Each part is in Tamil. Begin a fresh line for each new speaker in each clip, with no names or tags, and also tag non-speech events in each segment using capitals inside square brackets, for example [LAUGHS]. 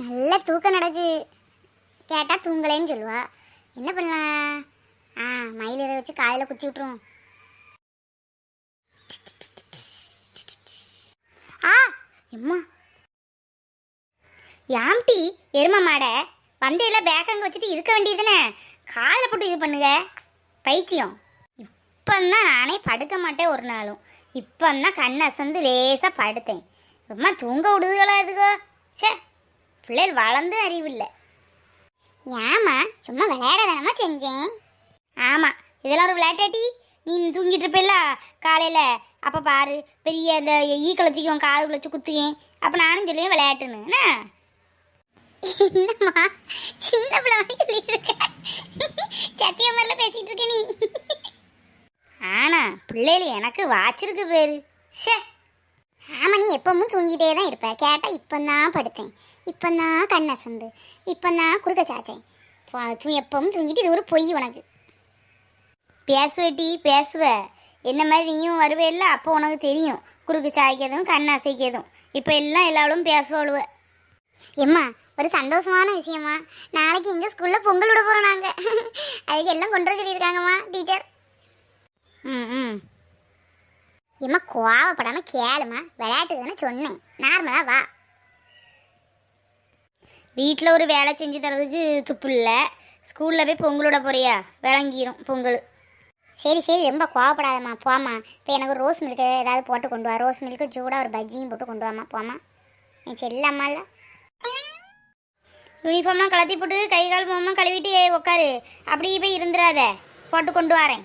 நல்ல தூக்கம் நடக்கு. கேட்டால் தூங்கலேன்னு சொல்லுவா. என்ன பண்ணலாம்? ஆ மயில் இதை வச்சு காயில் குத்தி விட்ருவோம் ஆ எம்மா. யாம்டி எரும மாடை. பந்தையில் பேக்கங்க வச்சுட்டு இருக்க வேண்டியதுனே காலில் போட்டு இது பண்ணுங்க. பைத்தியம். இப்போந்தான் நானே படுக்க மாட்டேன் ஒரு நாளும். இப்போந்தான் கண் அசந்து லேசாக படுத்தேன். அம்மா தூங்க விடுதுகளா இதுகோ? சே பிள்ளைகள் வளர்ந்து அறிவில்லை. ஏமா சும்மா விளையாட செஞ்சேன்? ஆமாம் இதெல்லாம் ஒரு விளையாட்டாட்டி நீ தூங்கிட்டு இருப்பில்ல காலையில். அப்போ பாரு பெரிய இந்த ஈ கழிச்சிக்கும் காது குளிச்சு குத்துக்கேன் அப்போ நானும் சொல்லுவேன் விளையாட்டுன்னு என்ன? என்னம்மா சின்ன பிள்ளை சொல்லிட்டு இருக்க. சத்திய மாதிரில பேசிகிட்டு இருக்க நீ. ஆனால் பிள்ளைகள் எனக்கு வாச்சிருக்கு பேரு. ஷே ஆமாம் நீ எப்பவும் தூங்கிட்டே தான் இருப்ப. கேட்டால் இப்போ தான் படுத்தேன். தான் கண் அசந்து. இப்பந்தான் குறுக்க சாச்சேன் தூ எப்பவும் தூங்கிட்டு இது ஒரு பொய் உனக்கு. பேசுவட்டி பேசுவ. என்ன மாதிரி நீயும் வருவேல்ல? அப்போ உனக்கு தெரியும். குறுக்கு சாய்க்கிறதும் கண் அசைக்கிறதும். இப்போ எல்லாம் எல்லாரும் பேசுவாளுவ. எம்மா ஒரு சந்தோஷமான விஷயமா நாளைக்கு எங்கள் ஸ்கூலில் பொங்கல் விட போகிறோம் நாங்கள் [LAUGHS] அதுக்கு எல்லாம் கொண்டு வர சொல்லியிருக்காங்கம்மா டீச்சர் ம் ம். ஏம்மா கோவப்படாமல் கேளுமா விளையாட்டு தானே சொன்னேன். நார்மலாக வா. வீட்டில் ஒரு வேலை செஞ்சு தரதுக்கு துப்பு இல்லை. ஸ்கூலில் போய் பொங்கலோட போறியா? விளங்கிடும் பொங்கல். சரி சரி ரொம்ப கோவப்படாதம்மா. போம்மா. இப்போ எனக்கு ரோஸ் மில்க்கு ஏதாவது போட்டு கொண்டு வா. ரோஸ் மில்க்கு சூடாக ஒரு பஜ்ஜியும் போட்டு கொண்டு வாமா போம்மா. என் செல்லம்மா இல்லை. யூனிஃபார்ம்லாம் கலத்தி போட்டு கை கால் முகமாக கழுவிட்டு உட்காரு உக்காரு. அப்படி போய் இருந்துடாத போட்டு கொண்டு வரேன்.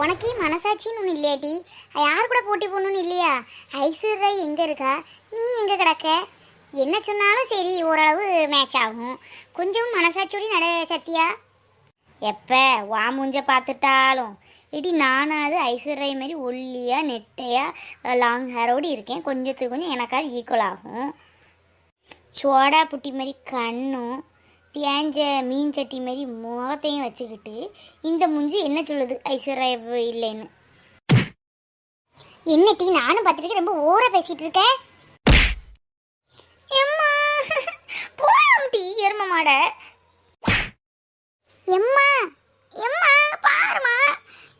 உனக்கே மனசாட்சின்னு ஒன்று இல்லையாட்டி யார் கூட போட்டி போடணும்னு இல்லையா? ஐஸ்வர்யா எங்கே இருக்கா? நீ எங்கே கிடக்க? என்ன சொன்னாலும் சரி ஓரளவு மேட்ச் ஆகும். கொஞ்சம் மனசாட்சியோடய நட சத்யா. எப்போ? வா மூஞ்ச பார்த்துட்டாலும். இடி நானாவது ஐஸ்வர்யா மாதிரி ஒல்லியாக நெட்டையாக லாங் ஹேரோடு இருக்கேன். கொஞ்சத்துக்கு கொஞ்சம் எனக்காவது ஈக்குவல் ஆகும். சோடா புட்டி மாதிரி கண்ணும். தேஞ்ச மீன் சட்டி மாதிரி முகத்தையும் வச்சுக்கிட்டு இந்த முஞ்சு என்ன சொல்லுது? ஐஸ்வர்யா இல்லைன்னு. என்ன டீ நானும் பார்த்துட்டு ரொம்ப ஓர பேசிட்டு இருக்கேன் எம்மா போயும் டீ எரும மாட. எம்மா எம்மா பாருமா.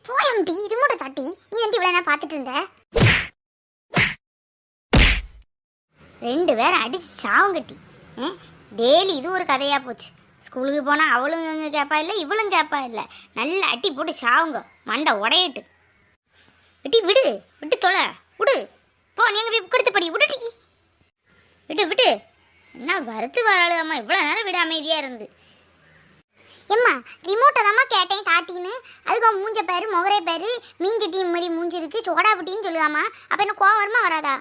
போயும் டீ ரிமோட்டை தட்டி நீ வந்து இவ்வளோ பார்த்துட்டு இருந்த? ரெண்டு பேரும் அடிச்சு சாவும் கட்டி டெய்லி இது ஒரு கதையாக போச்சு. ஸ்கூலுக்கு போனால் அவளும் இங்கே கேட்பா இல்லை இவளும் கேட்பா இல்லை. நல்லா அட்டி போட்டு சாவுங்க. மண்டை உடையட்டு. விட்டி விடு விட்டு தொலை. விடு. போ நீங்கள் போய் புக் எடுத்து படி. விடுட்டி விடு விடு. என்ன வருத்து வராளுமா இவ்வளோ நேரம் விட அமைதியாக இருந்து. எம்மா ரிமோட்டை தாம்மா கேட்டேன் காட்டின்னு அதுக்கு மூஞ்ச பேர் முகரே பேரு. மீன் டீம் மாதிரி மூஞ்சி இருக்கு. சோடா புட்டின்னு சொல்லுதாம்மா. அப்போ என்ன கோவம் வருமா வராதா?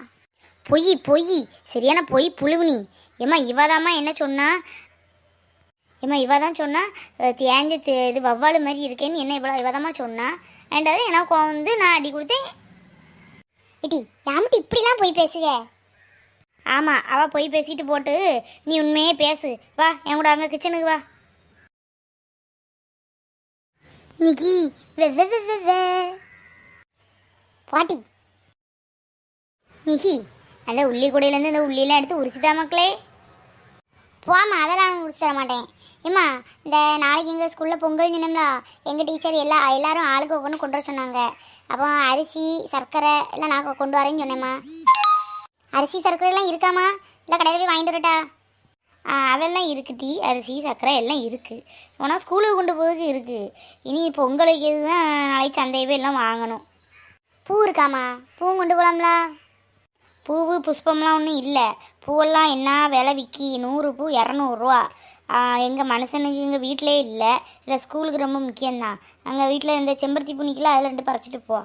பொய் பொய். சரியான பொய் புழுவுனி ஏம்மா இவாதாம்மா என்ன சொன்னா? ஏம்மா இவா தான் சொன்னா தேஞ்ச இது வவ்வாலு மாதிரி இருக்கேன்னு என்ன இவ்வளோ இவதாம்மா சொன்னா? ரெண்டாவது எனக்கு கோவம் வந்து நான் அடி கொடுத்தேன். இடி யாமிட்டு இப்படிலாம் போய் பேசுக ஆமாம் அவள் போய் பேசிட்டு போட்டு நீ உண்மையே பேசு. வா என் கூட அங்கே கிச்சனுக்கு வா. நிக்கி பாட்டி. நிஹி அந்த உள்ளி கூடையிலேருந்து இந்த உள்ளிலாம் எடுத்து உரிச்சுதா மக்களே? போமா அதெல்லாம் நான் உரிச்சு தர மாட்டேன். ஏம்மா இந்த நாளைக்கு எங்கள் ஸ்கூலில் பொங்கல் தினம்ல எங்கள் டீச்சர் எல்லா எல்லாரும் ஆளுக்கு ஒவ்வொன்று கொண்டு வர சொன்னாங்க. அப்போ அரிசி சர்க்கரை எல்லாம் நான் கொண்டு வரேன்னு சொன்னேம்மா. அரிசி சர்க்கரை எல்லாம் இருக்காம்மா? இல்லை கடையில் போய் வாங்கிட்டு வரட்டா? ஆ அதெல்லாம் இருக்குது டீ அரிசி சர்க்கரை எல்லாம் இருக்குது ஆனால் ஸ்கூலுக்கு கொண்டு போகிறதுக்கு இருக்குது இனி பொங்கலுக்கு தான் நாளைக்கு சந்தையவே எல்லாம் வாங்கணும். பூ இருக்காம்மா? பூ கொண்டு போகலாம்ல பூவு புஷ்பம்லாம் ஒன்றும் இல்லை. பூவெல்லாம் என்ன விலை விற்கி நூறு பூ இரநூறுவா எங்கள் மனுஷனுக்கு எங்கள் வீட்டிலே இல்லை. இல்லை ஸ்கூலுக்கு ரொம்ப முக்கியம்தான். அங்கே வீட்டில் இந்த செம்பருத்தி பூ நிற்கல அதில் ரெண்டு பறிச்சிட்டு போ.